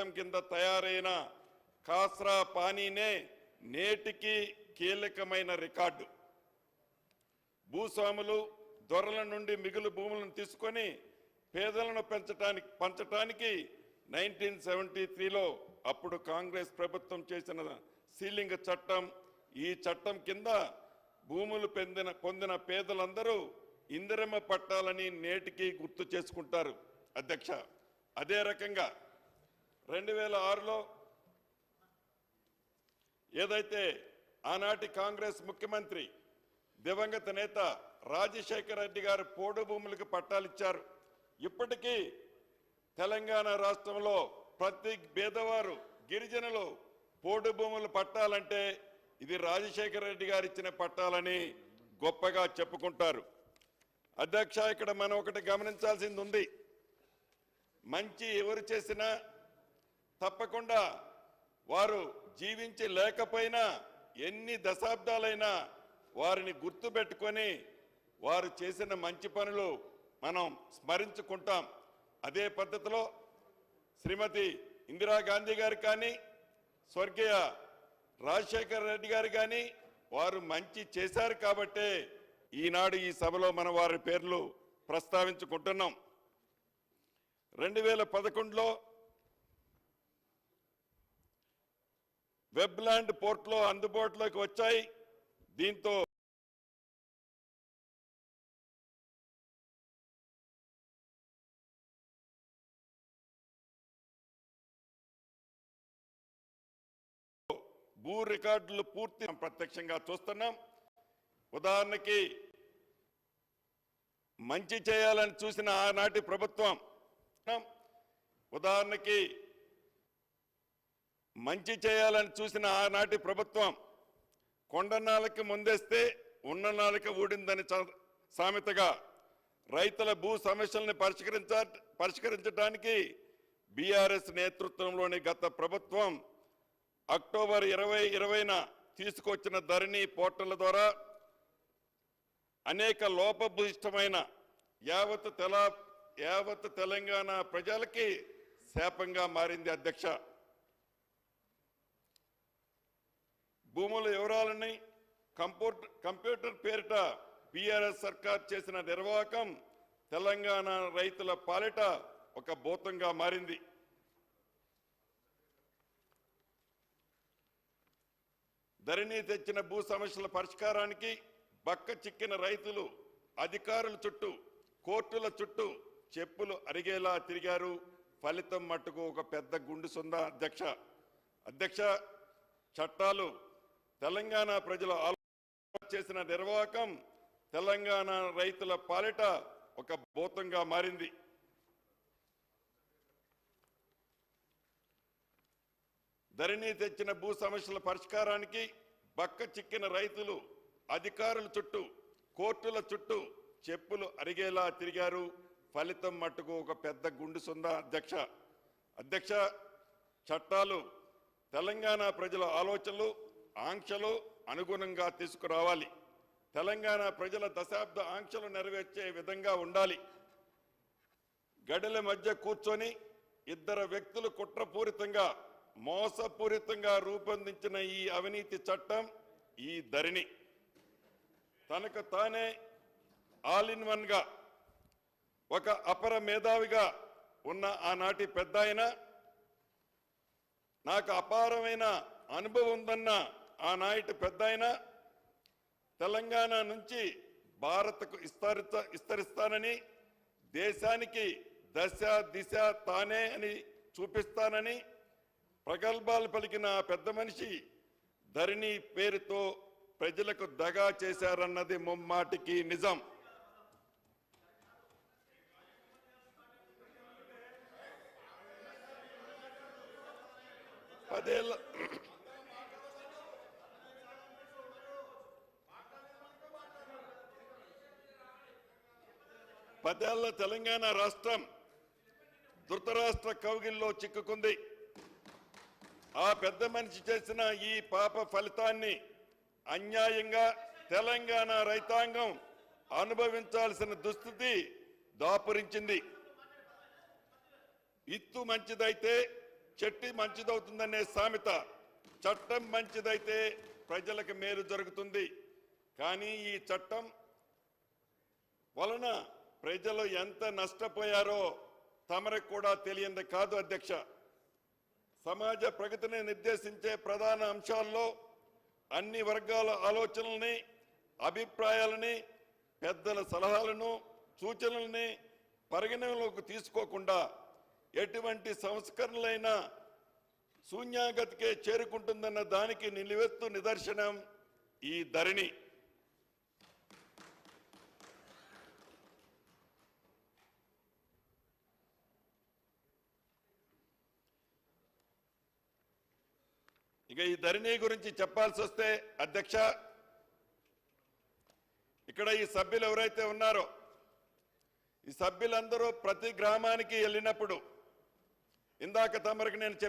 చట్టం కింద తయారైన కాస్రా పానీనే నేటికి కీలకమైన రికార్డు. భూస్వాములు దొరల నుండి మిగులు భూములను తీసుకొని పేదలను పెంచడానికి పంచటానికి నైన్టీన్ సెవెంటీ త్రీలో అప్పుడు కాంగ్రెస్ ప్రభుత్వం చేసిన సీలింగ్ చట్టం. ఈ చట్టం కింద భూములు పొందిన పొందిన పేదలందరూ ఇందిరమ్మ పట్టాలని నేటికి గుర్తు చేసుకుంటారు. అధ్యక్ష అదే రకంగా రెండు వేల ఆరులో ఏదైతే ఆనాటి కాంగ్రెస్ ముఖ్యమంత్రి దివంగత నేత రాజశేఖర రెడ్డి గారు పోడు భూములకు పట్టాలిచ్చారు ఇప్పటికీ తెలంగాణ రాష్ట్రంలో ప్రతి బేదవారు గిరిజనులు పోడు భూములు పట్టాలంటే ఇది రాజశేఖర రెడ్డి గారు ఇచ్చిన పట్టాలని గొప్పగా చెప్పుకుంటారు. అధ్యక్ష ఇక్కడ మనం ఒకటి గమనించాల్సింది ఉంది. మంచి ఎవరు చేసినా తప్పకుండా వారు జీవించి లేకపోయినా ఎన్ని దశాబ్దాలైనా వారిని గుర్తుపెట్టుకొని వారు చేసిన మంచి పనులు మనం స్మరించుకుంటాం. అదే పద్ధతిలో శ్రీమతి ఇందిరాగాంధీ గారు కానీ స్వర్గీయ రాజశేఖర రెడ్డి గారు కానీ వారు మంచి చేశారు కాబట్టే ఈనాడు ఈ సభలో మన వారి పేర్లు ప్రస్తావించుకుంటున్నాం. రెండు వేల పదకొండులో వెబ్లాండ్ పోర్ట్లో అందుబాటులోకి వచ్చాయి. దీంతో భూ రికార్డులు పూర్తి ప్రత్యక్షంగా చూస్తున్నాం. ఉదాహరణకి మంచి చేయాలని చూసిన ఆనాటి ప్రభుత్వం. ఉదాహరణకి మంచి చేయాలని చూసిన ఆనాటి ప్రభుత్వం కొండ ముందేస్తే ఉన్న ఊడిందని చ- సామెతగా రైతుల భూ సమస్యల్ని పరిష్కరించ పరిష్కరించడానికి బీఆర్ఎస్ నేతృత్వంలోని గత ప్రభుత్వం అక్టోబర్ ఇరవై ఇరవైన తీసుకొచ్చిన ధరణి పోర్టల్ ద్వారా అనేక లోపభూయిష్టమైన యావత్ తెల యావత్ తెలంగాణ ప్రజలకి శాపంగా మారింది అధ్యక్ష. భూముల వివరాలని కంప్యూటర్ కంప్యూటర్ పేరిట బీఆర్ఎస్ సర్కార్ చేసిన నిర్వాహకం తెలంగాణ రైతుల పాలిట ఒక భూతంగా మారింది. ధరణి తెచ్చిన భూ సమస్యల పరిష్కారానికి బక్క చిక్కిన రైతులు అధికారుల చుట్టూ కోర్టుల చుట్టూ చెప్పులు అరిగేలా తిరిగారు. ఫలితం మట్టుకు ఒక పెద్ద గుండు సుంద అధ్యక్ష. అధ్యక్ష చట్టాలు తెలంగాణ ప్రజల ఆలోచన చేసిన నిర్వాహకం తెలంగాణ రైతుల పాలిట ఒక భూతంగా మారింది. ధరణి తెచ్చిన భూ సమస్యల పరిష్కారానికి బక్క చిక్కిన రైతులు అధికారుల చుట్టూ కోర్టుల చుట్టూ చెప్పులు అరిగేలా తిరిగారు. ఫలితం మట్టుకు ఒక పెద్ద గుండు సుంద అధ్యక్ష. అధ్యక్ష చట్టాలు తెలంగాణ ప్రజల ఆలోచనలు ఆంక్షలు అనుగుణంగా తీసుకురావాలి. తెలంగాణ ప్రజల దశాబ్ద ఆంక్షలు నెరవేర్చే విధంగా ఉండాలి. గడల మధ్య కూర్చొని ఇద్దరు వ్యక్తులు కుట్రపూరితంగా మోసపూరితంగా రూపొందించిన ఈ అవినీతి చట్టం ఈ ధరిణి. తనకు తానే ఆల్ ఇన్ వన్గా ఒక అపర మేధావిగా ఉన్న ఆనాటి పెద్ద నాకు అపారమైన అనుభవం ఉందన్న ఆనాటి పెద్ద ఆయన తెలంగాణ నుంచి భారత్కు విస్తరిత విస్తరిస్తానని దేశానికి దశ దిశ తానే అని చూపిస్తానని ప్రగల్భాలు పలికిన పెద్ద మనిషి ధరణి పేరుతో ప్రజలకు దగా చేశారన్నది ముమ్మాటికి నిజం. పదేళ్ళ పదేళ్ళ తెలంగాణ రాష్ట్రం ధృతరాష్ట్ర కౌగిల్లో చిక్కుకుంది. ఆ పెద్ద మనిషి చేసిన ఈ పాప ఫలితాన్ని అన్యాయంగా తెలంగాణ రైతాంగం అనుభవించాల్సిన దుస్థితి దాపురించింది. ఇత్తు మంచిదైతే చెట్టి మంచిదవుతుందనే సామెత చట్టం మంచిదైతే ప్రజలకు మేలు జరుగుతుంది. కానీ ఈ చట్టం వలన ప్రజలు ఎంత నష్టపోయారో తమరికి కూడా తెలియంది కాదు అధ్యక్ష. సమాజ ప్రగతిని నిర్దేశించే ప్రధాన అంశాల్లో అన్ని వర్గాల ఆలోచనల్ని అభిప్రాయాలని పెద్దల సలహాలను సూచనల్ని పరిగణనలోకి తీసుకోకుండా ఎటువంటి సంస్కరణలైనా శూన్యాగతికే చేరుకుంటుందన్న దానికి నిలువెత్తు నిదర్శనం ఈ ధరణి. ఇక ఈ ధరణి గురించి చెప్పాల్సి వస్తే అధ్యక్ష ఇక్కడ ఈ సభ్యులు ఎవరైతే ఉన్నారో ఈ సభ్యులందరూ ప్రతి గ్రామానికి వెళ్ళినప్పుడు ఇందాక తమరికి నేను